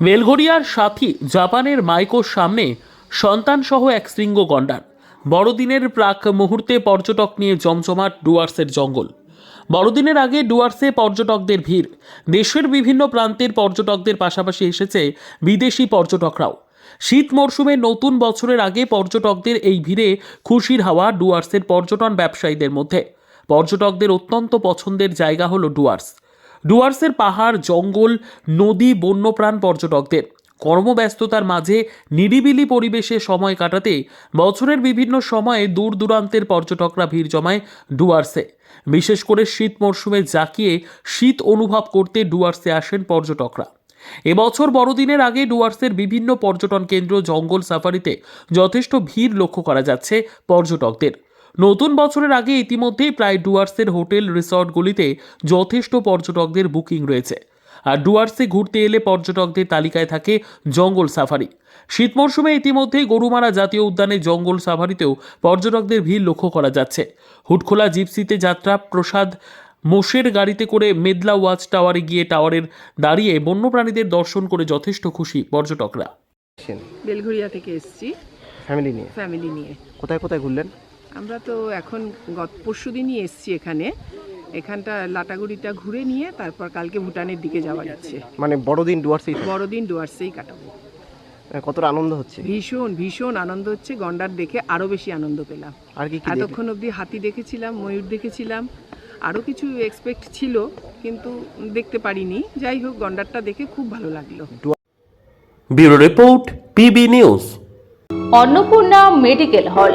বেলঘরিয়ার সাথী জাপানের মাইকোর সামনে সন্তানসহ এক শৃঙ্গ গন্ডার। বড়দিনের প্রাক মুহূর্তে পর্যটক নিয়ে জমজমাট ডুয়ার্সের জঙ্গল। বড়দিনের আগে ডুয়ার্সে পর্যটকদের ভিড়। দেশের বিভিন্ন প্রান্তের পর্যটকদের পাশাপাশি এসেছে বিদেশি পর্যটকরাও। শীত মরশুমে নতুন বছরের আগে পর্যটকদের এই ভিড়ে খুশির হাওয়া ডুয়ার্সের পর্যটন ব্যবসায়ীদের মধ্যে। পর্যটকদের অত্যন্ত পছন্দের জায়গা হলো ডুয়ার্স। ডুয়ার্সের পাহাড়, জঙ্গল, নদী, বন্যপ্রাণ পর্যটকদের। কর্মব্যস্ততার মাঝে নিরিবিলি পরিবেশে সময় কাটাতে বছরের বিভিন্ন সময়ে দূর দূরান্তের পর্যটকরা ভিড় জমায় ডুয়ার্সে। বিশেষ করে শীত মরশুমে জাকিয়ে শীত অনুভব করতে ডুয়ার্সে আসেন পর্যটকরা। এবছর বড়দিনের আগে ডুয়ার্সের বিভিন্ন পর্যটন কেন্দ্র, জঙ্গল সাফারিতে যথেষ্ট ভিড় লক্ষ্য করা যাচ্ছে পর্যটকদের। নতুন বছরের আগে ইতিমধ্যেই প্রায় ডুয়ার্সের হোটেল রিসর্টগুলিতে যথেষ্ট পর্যটকদের বুকিং রয়েছে। আর ডুয়ার্সে ঘুরতে এলে পর্যটকদের তালিকায় থাকে জঙ্গল সাফারি। শীত মরশুমে ইতিমধ্যেই গরুমারা জাতীয় উদ্যানে জঙ্গল সাফারিতেও পর্যটকদের ভিড় লক্ষ্য করা যাচ্ছে। হুটখোলা জিপসিতে যাত্রা প্রসাদ মোষের গাড়িতে করে মেদলা ওয়াচ টাওয়ারে গিয়ে টাওয়ারের দাঁড়িয়ে বন্যপ্রাণীদের দর্শন করে যথেষ্ট খুশি পর্যটকরা। বেলঘরিয়া থেকে এসেছি। ফ্যামিলি নিয়ে। ফ্যামিলি নিয়ে। কোথায় কোথায় ঘুরলেন? আমরা তো এখন গত পরশু দিনই এসেছি এখানে। এখানটা লাটাগুড়িটা ঘুরে নিয়ে তারপর কালকে ভুটানের দিকে যাওয়া যাচ্ছে। মানে বড়দিন ডুয়ার্সেই। বড়দিন ডুয়ার্সেই কাটাবো। মানে কতটা আনন্দ হচ্ছে? ভীষণ ভীষণ আনন্দ হচ্ছে। গন্ডার দেখে আরও বেশি আনন্দ পেলাম। আর কি কি এতক্ষণ অবধি হাতি দেখেছিলাম ময়ূর দেখেছিলাম। আরও কিছু এক্সপেক্ট ছিল কিন্তু দেখতে পারিনি। যাই হোক গন্ডারটা দেখে খুব ভালো লাগল। Bureau report PB news. Annapurna medical hall.